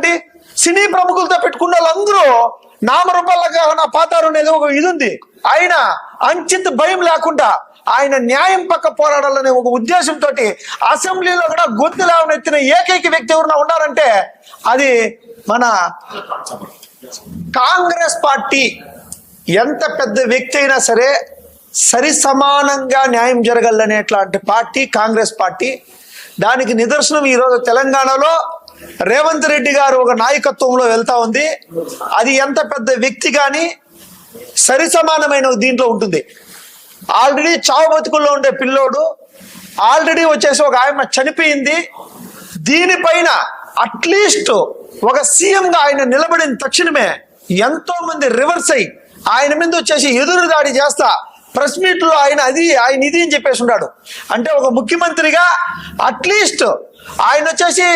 ఏంటండి సినీ ప్రముఖులతో పెట్టుకున్న వాళ్ళందరూ నామరూపాలుగా ఉన్న పాతారు అనేది ఒక ఇది ఉంది. ఆయన అంచిత్ భయం లేకుండా ఆయన న్యాయం పక్క పోరాడాలనే ఒక ఉద్దేశంతో అసెంబ్లీలో కూడా గొంతు లేవనెత్తిన ఏకైక వ్యక్తి ఎవరైనా ఉన్నారంటే అది మన కాంగ్రెస్ పార్టీ. ఎంత పెద్ద వ్యక్తి అయినా సరే సరి సమానంగా న్యాయం జరగాలనేట్లాంటి పార్టీ కాంగ్రెస్ పార్టీ. దానికి నిదర్శనం ఈరోజు తెలంగాణలో రేవంత్ రెడ్డి గారు ఒక నాయకత్వంలో వెళ్తా ఉంది. అది ఎంత పెద్ద వ్యక్తి కానీ సరి సమానమైన దీంట్లో ఉంటుంది. ఆల్రెడీ చావు బతుకుల్లో ఉండే పిల్లోడు ఆల్రెడీ వచ్చేసి ఒక ఆయన చనిపోయింది. దీనిపైన అట్లీస్ట్ ఒక సీఎంగా ఆయన నిలబడిన తక్షణమే ఎంతో మంది రివర్స్ అయ్యి ఆయన మీద వచ్చేసి ఎదురు దాడి చేస్తా ప్రెస్ మీట్లో ఆయన అది ఆయన ఇది అని చెప్పేసి ఉన్నాడు. అంటే ఒక ముఖ్యమంత్రిగా అట్లీస్ట్ ఆయన వచ్చేసి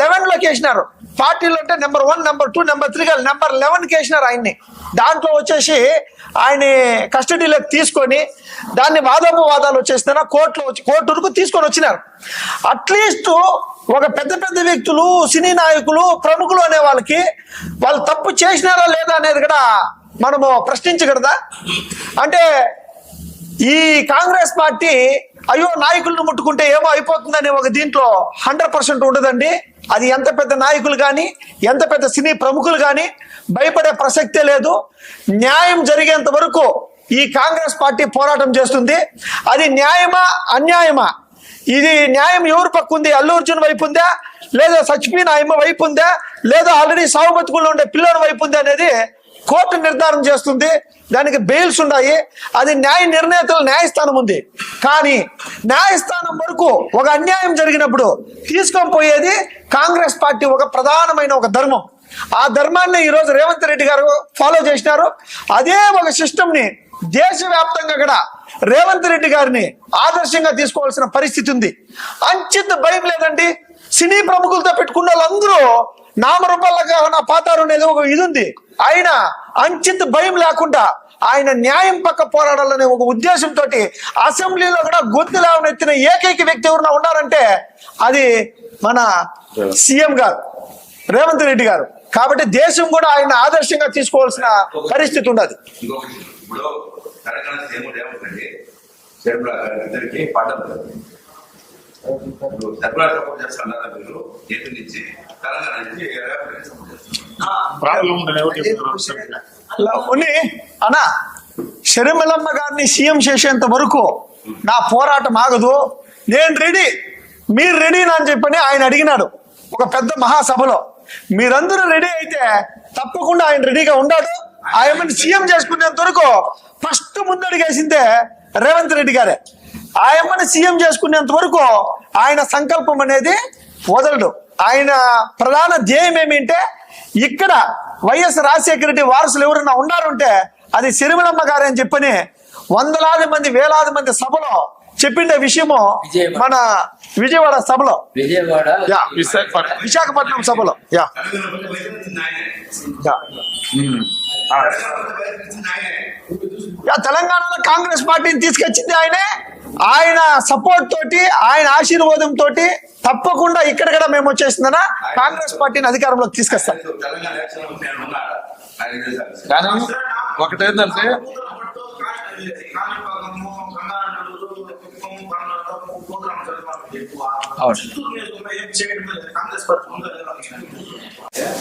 లెవెన్ వేసినారు పార్టీలో అంటే number one number two number three number eleven కేసినారు వేసినారు ఆయన్ని. దాంట్లో వచ్చేసి ఆయన్ని కస్టడీలోకి తీసుకొని దాన్ని వాదోపవాదాలు వచ్చేసిన కోర్టులో వచ్చి కోర్టు వరకు తీసుకొని వచ్చినారు. అట్లీస్ట్ ఒక పెద్ద పెద్ద వ్యక్తులు సినీ నాయకులు ప్రముఖులు అనే వాళ్ళకి వాళ్ళు తప్పు చేసినారా లేదా అనేది కూడా మనము ప్రశ్నించగలదా? అంటే ఈ కాంగ్రెస్ పార్టీ అయ్యో నాయకులను ముట్టుకుంటే ఏమో అయిపోతుందనే ఒక దీంట్లో హండ్రెడ్ పర్సెంట్ ఉండదండి. అది ఎంత పెద్ద నాయకులు కానీ ఎంత పెద్ద సినీ ప్రముఖులు కానీ భయపడే ప్రసక్తే లేదు. న్యాయం జరిగేంత వరకు ఈ కాంగ్రెస్ పార్టీ పోరాటం చేస్తుంది. అది న్యాయమా అన్యాయమా? ఇది న్యాయం ఎవరు పక్క ఉంది? అల్లు అర్జున్ వైపు ఉందా? లేదా చచ్చిపోయిన ఆయమ్మ వైపు ఉందా? లేదా ఆల్రెడీ సాగు బతుకుల్లో ఉండే పిల్లోని వైపు ఉందా అనేది కోర్టు నిర్ధారణ చేస్తుంది. దానికి బెయిల్స్ ఉన్నాయి అది న్యాయ నిర్ణేతల న్యాయస్థానం ఉంది. కానీ న్యాయస్థానం వరకు ఒక అన్యాయం జరిగినప్పుడు తీసుకొని పోయేది కాంగ్రెస్ పార్టీ ఒక ప్రధానమైన ఒక ధర్మం. ఆ ధర్మాన్ని ఈరోజు రేవంత్ రెడ్డి గారు ఫాలో చేసినారు. అదే ఒక సిస్టమ్ని దేశవ్యాప్తంగా కూడా రేవంత్ రెడ్డి గారిని ఆదర్శంగా తీసుకోవాల్సిన పరిస్థితి ఉంది. అంచిత భయం లేదండి. సినీ ప్రముఖులతో పెట్టుకున్న వాళ్ళందరూ నామరూపాలుగా నా పాతారు అనేది ఒక ఇది ఉంది. ఆయన అంచిత భయం లేకుండా ఆయన న్యాయం పక్క పోరాడాలనే ఒక ఉద్దేశంతో అసెంబ్లీలో కూడా గొంతు లేవనెత్తిన ఏకైక వ్యక్తి ఎవరైనా ఉన్నారంటే అది మన సీఎం గారు రేవంత్ రెడ్డి గారు. కాబట్టి దేశం కూడా ఆయన ఆదర్శంగా తీసుకోవాల్సిన పరిస్థితి ఉన్నది తెలంగాణ ప్రాబ్లం ఉందని ఎవరు చెప్తున్నారు? అన్న షర్మిలమ్మ గారిని సీఎం చేసేంత వరకు నా పోరాటం ఆగదు. నేను రెడీ మీరు రెడీ అని చెప్పని ఆయన అడిగినాడు ఒక పెద్ద మహాసభలో. మీరందరూ రెడీ అయితే తప్పకుండా ఆయన రెడీగా ఉన్నాడు. ఆయనని సీఎం చేసుకునేంత వరకు ఫస్ట్ ముందడిగేసిందే రేవంత్ రెడ్డి గారే. ఆయమ్మని సీఎం చేసుకునేంత వరకు ఆయన సంకల్పం అనేది వదలడు. ఆయన ప్రధాన ధ్యేయం ఏమిటంటే ఇక్కడ వైఎస్ రాజశేఖర రెడ్డి వారసులు ఎవరైనా ఉన్నారంటే అది సిరిమలమ్మ గారు అని చెప్పని వందలాది మంది వేలాది మంది సభలో చెప్పిండే విషయము. మన విజయవాడ సభలో. విజయవాడ. యా. విశాఖపట్నం. సభలో. యా తెలంగాణలో కాంగ్రెస్ పార్టీని తీసుకొచ్చింది ఆయనే. ఆయన సపోర్ట్ తోటి ఆయన ఆశీర్వాదం తోటి తప్పకుండా ఇక్కడ కూడా మేము వచ్చేసిందన కాంగ్రెస్ పార్టీని అధికారంలోకి తీసుకొస్తాం. తెలంగాణ ఎలక్షన్ ఉంటే ఆయన ఉన్నాడు ఆయన తెలుసా? కానీ ఒకటేంటంటే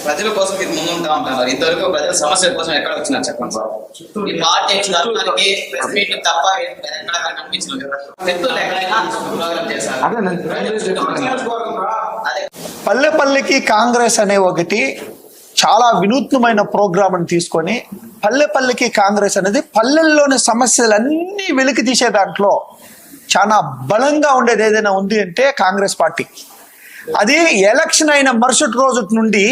ప్రజల కోసం మీరు ముందుంటా ఉంటారు ఇంతవరకు ప్రజల సమస్యల కోసం ఎక్కడ వచ్చినారు చెప్పండి సార్? ఈ పార్టీ మీట్ తప్ప ఎక్కడ కనిపించలేదు పెద్దలు ఎక్కడైనా ప్రోగ్రామ్ చేశారు. అదే. పల్లెపల్లికి కాంగ్రెస్ అనే ఒకటి చాలా వినూత్నమైన ప్రోగ్రామ్ అని తీసుకొని పల్లెపల్లికి కాంగ్రెస్ అనేది పల్లెల్లోని సమస్యలన్నీ వెలికి తీసే దాంట్లో చాలా బలంగా ఉండేది ఏదైనా ఉంది అంటే కాంగ్రెస్ పార్టీ. అది ఎలక్షన్ అయిన మరుసటి రోజు నుండి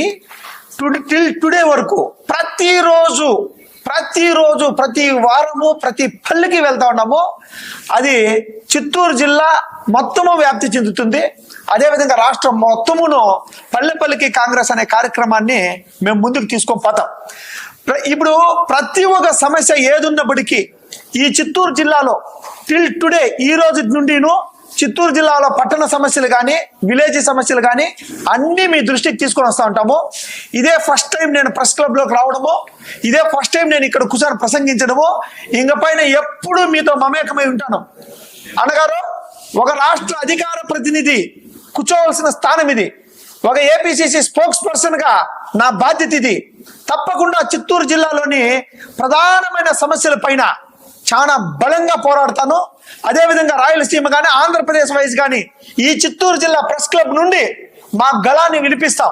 టిల్ టుడే వరకు ప్రతిరోజు ప్రతిరోజు ప్రతి వారము ప్రతి పల్లెకి వెళ్తా ఉన్నాము. అది చిత్తూరు జిల్లా మొత్తము వ్యాప్తి చెందుతుంది. అదేవిధంగా రాష్ట్రం మొత్తమును పల్లెపల్లికి కాంగ్రెస్ అనే కార్యక్రమాన్ని మేము ముందుకు తీసుకొని పోతాం. ఇప్పుడు ప్రతి ఒక్క సమస్య ఏదున్నప్పటికీ ఈ చిత్తూరు జిల్లాలో టిల్ టుడే ఈ రోజు నుండిను చిత్తూరు జిల్లాలో పట్టణ సమస్యలు కానీ విలేజ్ సమస్యలు కానీ అన్నీ మీ దృష్టికి తీసుకొని వస్తూ ఉంటాము. ఇదే ఫస్ట్ టైం నేను ప్రెస్ క్లబ్లోకి రావడము. ఇదే ఫస్ట్ టైం నేను ఇక్కడ కూర్చొని ప్రసంగించడము. ఇంక పైన మీతో మమేకమై ఉంటాను. అనగారు ఒక రాష్ట్ర అధికార ప్రతినిధి కూర్చోవలసిన స్థానం ఇది. ఒక ఏపీసీసీ స్పోక్స్ పర్సన్గా నా బాధ్యత ఇది. తప్పకుండా చిత్తూరు జిల్లాలోని ప్రధానమైన సమస్యల పైన చాలా బలంగా పోరాడతాను. అదేవిధంగా రాయలసీమ కానీ ఆంధ్రప్రదేశ్ వైజ్ కానీ ఈ చిత్తూరు జిల్లా ప్రెస్ క్లబ్ నుండి మా గళాన్ని వినిపిస్తాం.